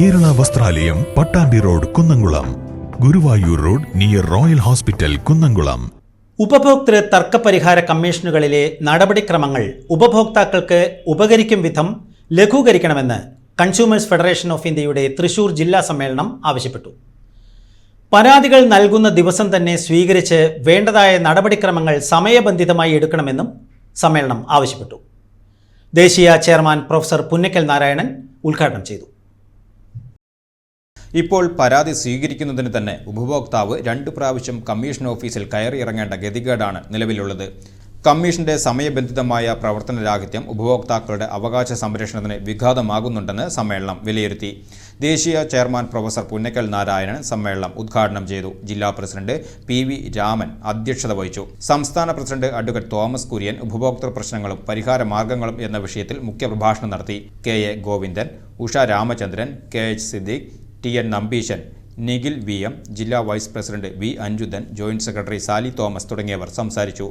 Kerala Vasthralayam Pattambi road Kunnamkulam. Guruvayur road near royal hospital Kunnamkulam. ഉപഭോക്തൃ തർക്ക പരിഹാര കമ്മീഷനുകളിലെ നടപടിക്രമങ്ങൾ ഉപഭോക്താക്കൾക്ക് ഉപകരിക്കും വിധം ലഘൂകരിക്കണമെന്ന് കൺസ്യൂമേഴ്സ് ഫെഡറേഷൻ ഓഫ് ഇന്ത്യയുടെ തൃശൂർ ജില്ലാ സമ്മേളനം ആവശ്യപ്പെട്ടു. പരാതികൾ നൽകുന്ന ദിവസം തന്നെ സ്വീകരിച്ച് വേണ്ടതായ നടപടിക്രമങ്ങൾ സമയബന്ധിതമായി എടുക്കണമെന്നും സമ്മേളനം ആവശ്യപ്പെട്ടു. ദേശീയ ചെയർമാൻ പ്രൊഫസർ പുന്നക്കൽ നാരായണൻ ഉദ്ഘാടനം ചെയ്തു. ഇപ്പോൾ പരാതി സ്വീകരിക്കുന്നതിന് തന്നെ ഉപഭോക്താവ് രണ്ട് പ്രാവശ്യം കമ്മീഷൻ ഓഫീസിൽ കയറിയിറങ്ങേണ്ട ഗതികേടാണ് നിലവിലുള്ളത്. കമ്മീഷന്റെ സമയബന്ധിതമായ പ്രവർത്തന രാഹിത്യം ഉപഭോക്താക്കളുടെ അവകാശ സംരക്ഷണത്തിന് വിഘാതമാകുന്നുണ്ടെന്ന് സമ്മേളനം വിലയിരുത്തി. ദേശീയ ചെയർമാൻ പ്രൊഫസർ പുന്നക്കൽ നാരായണൻ സമ്മേളനം ഉദ്ഘാടനം ചെയ്തു. ജില്ലാ പ്രസിഡന്റ് പി വി രാമൻ അധ്യക്ഷത വഹിച്ചു. സംസ്ഥാന പ്രസിഡന്റ് അഡ്വക്കേറ്റ് തോമസ് കുര്യൻ ഉപഭോക്തൃ പ്രശ്നങ്ങളും പരിഹാര മാർഗങ്ങളും എന്ന വിഷയത്തിൽ മുഖ്യപ്രഭാഷണം നടത്തി. K A Govindan Usha Ramachandran K H Siddique T N Nambeesan Nikhil V M ജില്ലാ vice president V Anjudan joint secretary Sali Thomas തുടങ്ങിയവർ സംസാരിച്ചു.